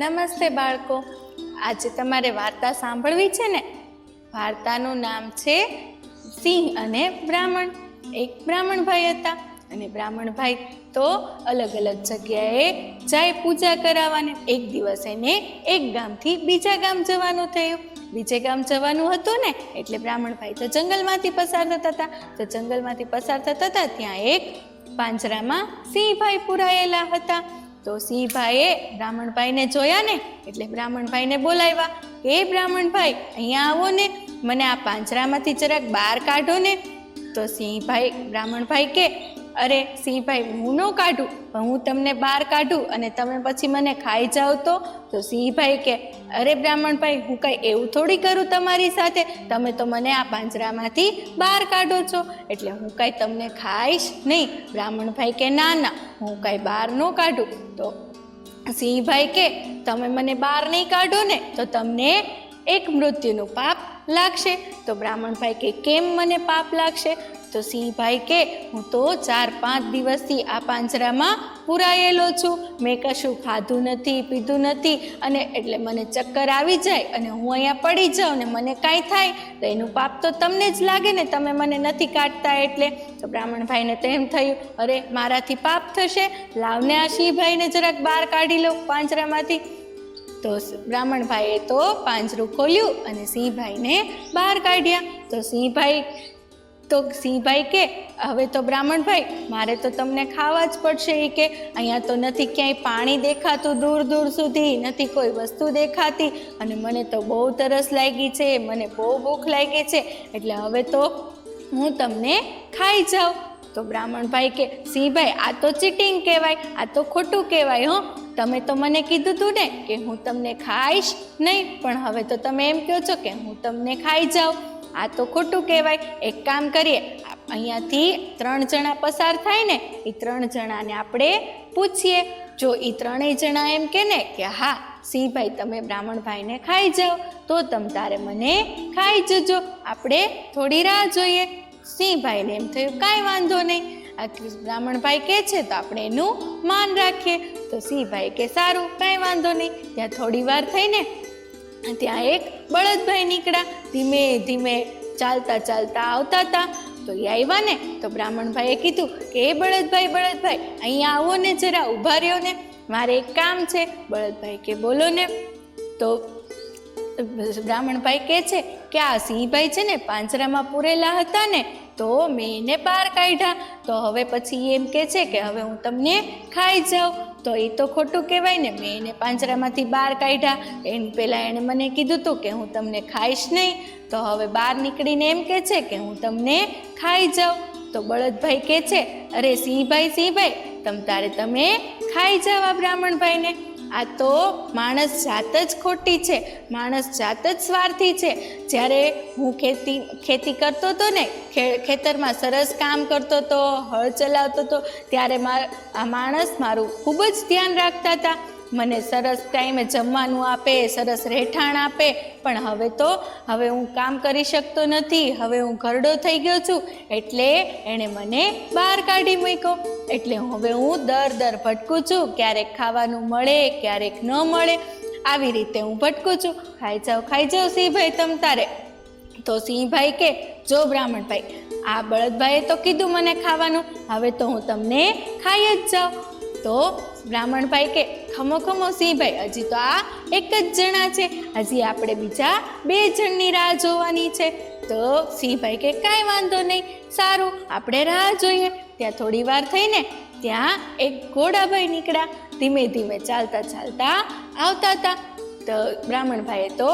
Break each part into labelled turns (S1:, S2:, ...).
S1: નમસ્તે બાળકો. આજે તમારે વાર્તા સાંભળવી છે ને? વાર્તાનું નામ છે સિંહ અને બ્રાહ્મણ. એક બ્રાહ્મણ ભાઈ હતા અને બ્રાહ્મણ ભાઈ તો અલગ અલગ જગ્યાએ જાય પૂજા કરાવવાને. એક દિવસ એને એક ગામથી બીજા ગામ જવાનું થયું. બીજે ગામ જવાનું હતું ને, એટલે બ્રાહ્મણભાઈ તો જંગલમાંથી પસાર થતા હતા. તો જંગલમાંથી પસાર થતા હતા ત્યાં એક પાંજરામાં સિંહભાઈ પુરાયેલા હતા. તો સિંહભાઈએ બ્રાહ્મણભાઈને જોયા ને, એટલે બ્રાહ્મણભાઈને બોલાવ્યા. હે બ્રાહ્મણભાઈ, અહીંયા આવો ને, મને આ પાંજરામાંથી જરાક બહાર કાઢો ને. તો સિંહભાઈ, બ્રાહ્મણભાઈ કે અરે સિંહભાઈ, હું ન કાઢું હું તમને બહાર કાઢું અને તમે પછી મને ખાઈ જાઓ તો? તો સિંહભાઈ કે, અરે બ્રાહ્મણભાઈ, હું કાંઈ એવું થોડી કરું તમારી સાથે? તમે તો મને આ પાંજરામાંથી બહાર કાઢો છો. એટલે હું કાંઈ તમને ખાઈશ નહીં. બ્રાહ્મણભાઈ કે, ના ના, હું કાંઈ બહાર ન કાઢું. તો સિંહભાઈ કે, તમે મને બહાર નહીં કાઢો ને, તો તમને એક મૃત્યુનું પાપ લાગશે. તો બ્રાહ્મણભાઈ કે, કેમ મને પાપ લાગશે? તો સિંહભાઈ કે, હું તો ચાર પાંચ દિવસથી આ પાંજરામાં પુરાયેલો છું. મેં કશું ખાધું નથી, પીધું નથી અને એટલે મને ચક્કર આવી જાય અને હું અહીંયા પડી જાઉં ને મને કાંઈ થાય, તો એનું પાપ તો તમને જ લાગે ને તમે મને નથી કાઢતા એટલે. તો બ્રાહ્મણભાઈને તો એમ થયું, અરે, મારાથી પાપ થશે. લાવને આ સિંહભાઈને જરાક બહાર કાઢી લઉં પાંજરામાંથી. તો બ્રાહ્મણભાઈએ તો પાંજરું ખોલ્યું અને સિંહભાઈને બહાર કાઢ્યા. તો સિંહભાઈ તો સિંહભાઈ કે, હવે તો બ્રાહ્મણભાઈ, મારે તો તમને ખાવા જ પડશે. એ કે, અહીંયા તો નથી ક્યાંય પાણી દેખાતું દૂર દૂર સુધી, નથી કોઈ વસ્તુ દેખાતી. અને મને તો બહુ તરસ લાગી છે, મને બહુ ભૂખ લાગી છે, એટલે હવે તો હું તમને ખાઈ જાઉં. તો બ્રાહ્મણભાઈ કે, સિંહભાઈ, આ તો ચીટિંગ કહેવાય, આ તો ખોટું કહેવાય, હો. તમે તો મને કીધું હતું ને કે હું તમને ખાઈશ નહીં, પણ હવે તો તમે એમ કહો છો કે હું તમને ખાઈ જાઉં. આ તો ખોટું કહેવાય. એક કામ કરીએ, અહીંયાથી ત્રણ જણા પસાર થાય ને, એ ત્રણ જણાને આપણે પૂછીએ. જો એ ત્રણેય જણા એમ કે ને કે, હા સિંહભાઈ તમે બ્રાહ્મણભાઈને ખાઈ જાઓ, તો તમ તારે મને ખાઈ જજો. આપણે થોડી રાહ જોઈએ. સિંહભાઈને એમ થયું, કાંઈ વાંધો નહીં. આ બ્રાહ્મણભાઈ કહે છે, તો આપણે એનું માન રાખીએ. તો સિંહભાઈ કે, સારું, કાંઈ વાંધો નહીં. ત્યાં થોડી વાર થઈને ત્યાં એક બળદભાઈ નીકળ્યા. ધીમે ધીમે ચાલતા ચાલતા આવતા હતા. તો એ આવ્યા ને, તો બ્રાહ્મણભાઈએ કીધું કે, એ બળદભાઈ બળદભાઈ અહીંયા આવો ને જરા, ઊભા રહ્યો ને. મારે એક કામ છે. બળદભાઈ કે, બોલો ને. તો બ્રાહ્મણભાઈ કહે છે કે, આ સિંહભાઈ છે ને, પાંજરામાં પૂરેલા હતા ને તો મેં એને બહાર કાઢ્યા. તો હવે પછી એમ કે છે કે હવે હું તમને ખાઈ જાઉં. તો એ તો ખોટું કહેવાય ને મેં એને પાંજરામાંથી બહાર કાઢ્યા. એની પહેલાં એણે મને કીધું હતું કે હું તમને ખાઈશ નહીં. તો હવે બહાર નીકળીને એમ કે છે કે હું તમને ખાઈ જાઉં. તો બળદભાઈ કહે છે, અરે સિંહભાઈ સિંહભાઈ, તમ તારે તમે ખાઈ જાવ આ બ્રાહ્મણભાઈને. આ તો માણસ જાત જ ખોટી છે, માણસ જાત જ સ્વાર્થી છે. જ્યારે હું ખેતી ખેતી કરતો હતો ને ખેતરમાં સરસ કામ કરતો હતો હળ ચલાવતો હતો ત્યારે મા, આ માણસ મારું ખૂબ જ ધ્યાન રાખતા હતા. મને સરસ ટાઈમે જમવાનું આપે, સરસ રહેઠાણ આપે. પણ હવે તો, હવે હું કામ કરી શકતો નથી. હવે હું ઘરડો થઈ ગયો છું. એટલે એણે મને બહાર કાઢી મૂક્યો. એટલે હવે હું દર દર ભટકું છું. ક્યારેક ખાવાનું મળે, ક્યારેક ન મળે. આવી રીતે હું ભટકું છું. ખાઈ જાઓ ખાઈ જાઓ સિંહભાઈ તમ તારે. તો સિંહભાઈ કે, જો બ્રાહ્મણભાઈ, આ બળદભાઈએ તો કીધું મને ખાવાનું. હવે તો હું તમને ખાઈ જ જાઉં. તો બ્રાહ્મણભાઈ કે, ખમો ખમો સિંહભાઈ, હજી તો આ એક જ જણા છે. હજી આપણે બીજા બે જણની રાહ જોવાની છે. તો સિંહભાઈ કે, કાંઈ વાંધો નહીં, સારું, આપણે રાહ જોઈએ. ત્યાં થોડી વાર થઈને ત્યાં એક ઘોડાભાઈ નીકળ્યા. ધીમે ધીમે ચાલતા ચાલતા આવતા હતા. તો બ્રાહ્મણભાઈએ તો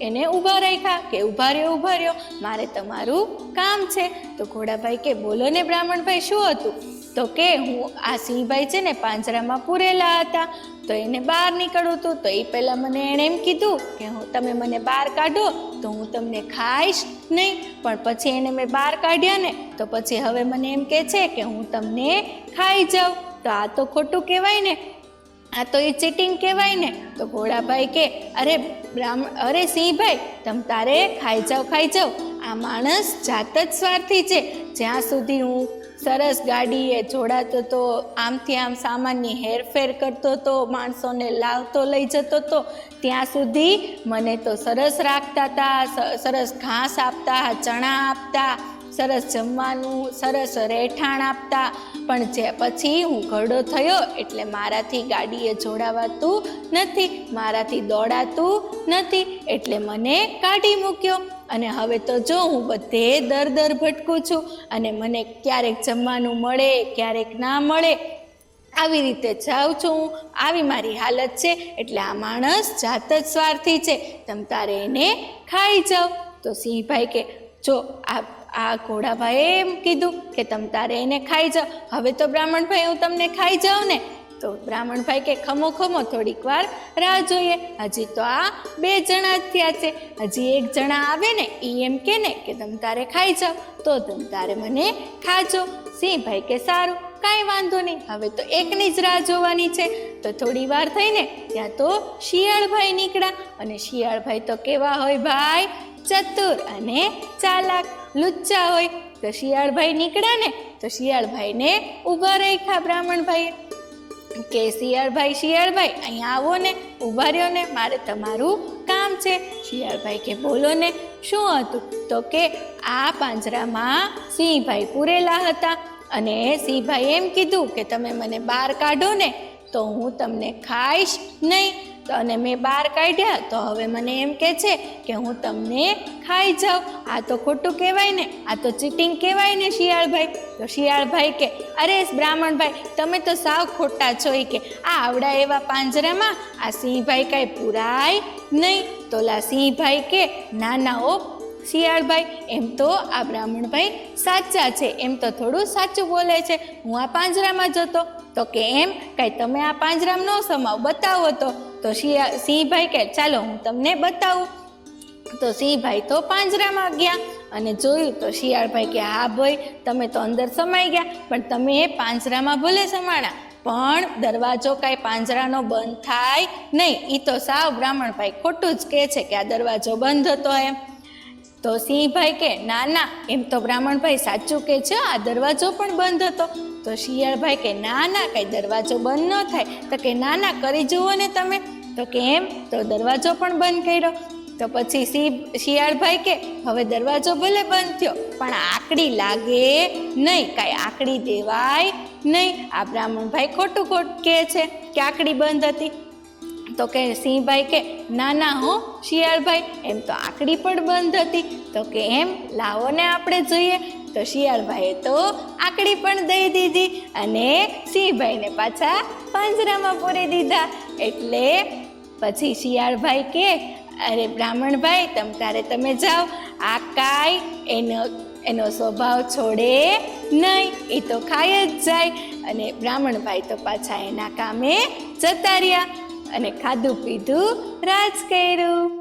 S1: એને ઊભા રાખ્યા કે, ઊભા રહ્યો ઊભા રહ્યો, મારે તમારું કામ છે. તો ઘોડાભાઈ કે, બોલો ને બ્રાહ્મણભાઈ, શું હતું? તો કે હું આ સિંહભાઈ છે ને પાંજરામાં પૂરેલા હતા, તો એને બહાર નીકળવું હતું, તો એ પહેલાં મને એણે એમ કીધું કે હું, તમે મને બહાર કાઢો, તો હું તમને ખાઈશ નહીં, પણ પછી એને મેં બહાર કાઢ્યા ને, તો પછી હવે મને એમ કહે છે કે હું તમને ખાઈ જાઉં. તો આ તો ખોટું કહેવાય ને, આ તો એ ચીટિંગ કહેવાય ને, તો ઘોડાભાઈ કે, અરે બ્રાહ્મણ અરે સિંહભાઈ, તમ તારે ખાઈ જાઓ ખાઈ જાઓ, આ માણસ જાત જ સ્વાર્થી છે, જ્યાં સુધી હું સરસ ગાડીએ જોડાતો તો, આમથી આમ સામાનની હેરફેર કરતો તો, માણસોને લાવતો લઈ જતો તો, ત્યાં સુધી મને તો સરસ રાખતા હતા સરસ ઘાસ આપતા, ચણા આપતા સરસ જમવાનું, સરસ રહેઠાણ આપતા. પણ જે પછી હું ઘરડો થયો એટલે મારાથી ગાડીએ જોડાવાતું નથી, મારાથી દોડાતું નથી એટલે મને કાઢી મૂક્યો. અને હવે તો જો હું બધે દર દર ભટકું છું અને મને ક્યારેક જમવાનું મળે, ક્યારેક ના મળે, આવી રીતે જાઉં છું હું. આવી મારી હાલત છે એટલે આ માણસ જાત જ સ્વાર્થી છે. તમ તારે એને ખાઈ જાઓ તો સિંહભાઈ કે, જો આ આ ઘોડાભાઈએ એમ કીધું કે, તમ તારે એને ખાઈ જાઓ. હવે તો બ્રાહ્મણભાઈ, હું તમને ખાઈ જાઉં ને? તો બ્રાહ્મણભાઈ કે ખમો ખમો થોડીક વાર રાહ જોઈએ. હજી તો આ બે જણા જ થયા છે. હજી એક જણા આવે ને એ એમ કે ને કે, તમ તારે ખાઈ જાઓ. તો તમ તારે મને ખાજો. સિંહભાઈ કે, સારું, કાંઈ વાંધો નહીં. હવે તો એકની જ રાહ જોવાની છે. તો થોડી વાર થઈને ત્યાં તો શિયાળભાઈ નીકળ્યા. અને શિયાળભાઈ તો કેવા હોય, ભાઈ ચતુર અને ચાલાક. લુચ્ચા હોય તો શિયાળભાઈ નીકળ્યા ને તો શિયાળભાઈને ઊભા રાખ્યા બ્રાહ્મણભાઈએ. કે શિયાળભાઈ શિયાળભાઈ અહીંયા આવો ને, ઊભા રહ્યો ને, મારે તમારું કામ છે. શિયાળભાઈ કે, બોલો ને, શું હતું? તો કે આ પાંજરામાં સિંહભાઈ પૂરેલા હતા અને સિંહભાઈ એમ કીધું કે, તમે મને બહાર કાઢો ને, તો હું તમને ખાઈશ નહીં. અને મેં બહાર કાઢ્યા તો હવે મને એમ કે છે કે હું તમને ખાઈ જાઉં. આ તો ખોટું કહેવાય ને, આ તો ચીટિંગ કહેવાય ને શિયાળભાઈ. તો શિયાળભાઈ કે, અરે બ્રાહ્મણભાઈ, તમે તો સાવ ખોટા છો. એ કે, આ આવડા એવા પાંજરામાં આ સિંહભાઈ કાંઈ પુરાય નહીં. તો લા સિંહભાઈ કે ના ના ઓ શિયાળભાઈ, એમ તો આ બ્રાહ્મણભાઈ સાચા છે, એમ તો થોડું સાચું બોલે છે. હું આ પાંજરામાં જતો, તો કે એમ, કાંઈ તમે આ પાંજરામાં ન સમાવ, બતાવો તો. તો સિંહભાઈ કે ચાલો, હું તમને બતાવું. તો સિંહભાઈ તો પાંજરામાં ગયા અને જોયું તો શિયાળભાઈ કે, હા ભાઈ, તમે તો અંદર સમાઈ ગયા, પણ તમે એ પાંજરામાં ભલે સમાણા, પણ દરવાજો કાંઈ પાંજરાનો બંધ થાય નહીં. એ તો સાવ બ્રાહ્મણભાઈ ખોટું જ કહે છે કે, આ દરવાજો બંધ હતો એમ. તો સિંહભાઈ કે, ના ના, એમ તો બ્રાહ્મણભાઈ સાચું કે છે, આ દરવાજો પણ બંધ હતો. તો શિયાળભાઈ કે, ના ના, કાંઈ દરવાજો બંધ ન થાય. તો કે, ના ના, કરી જુઓ ને તમે. તો કે, એમ? તો દરવાજો પણ બંધ કર્યો. તો પછી સિંહ શિયાળભાઈ કે, હવે દરવાજો ભલે બંધ થયો, પણ આકડી લાગે નહીં, કાંઈ આકડી દેવાય નહીં. આ બ્રાહ્મણભાઈ ખોટું ખોટ કહે છે કે આકડી બંધ હતી. તો કે, સિંહભાઈ કે, ના ના, હો, શિયાળભાઈ, એમ તો આકડી પણ બંધ હતી. તો કે, એમ? લાવો ને આપણે જોઈએ. તો શિયાળભાઈએ તો આકડી પણ દઈ દીધી અને સિંહભાઈને પાછા પાંજરામાં પૂરી દીધા. એટલે પછી શિયાળભાઈ કે, અરે બ્રાહ્મણભાઈ, તમ તારે તમે જાઓ. આ કાંઈ એનો એનો સ્વભાવ છોડે નહીં. એ તો ખાઈ જ જાય. અને બ્રાહ્મણભાઈ તો પાછા એના કામે જતા રહ્યા અને ખાધું પીધું રાજ કર્યું.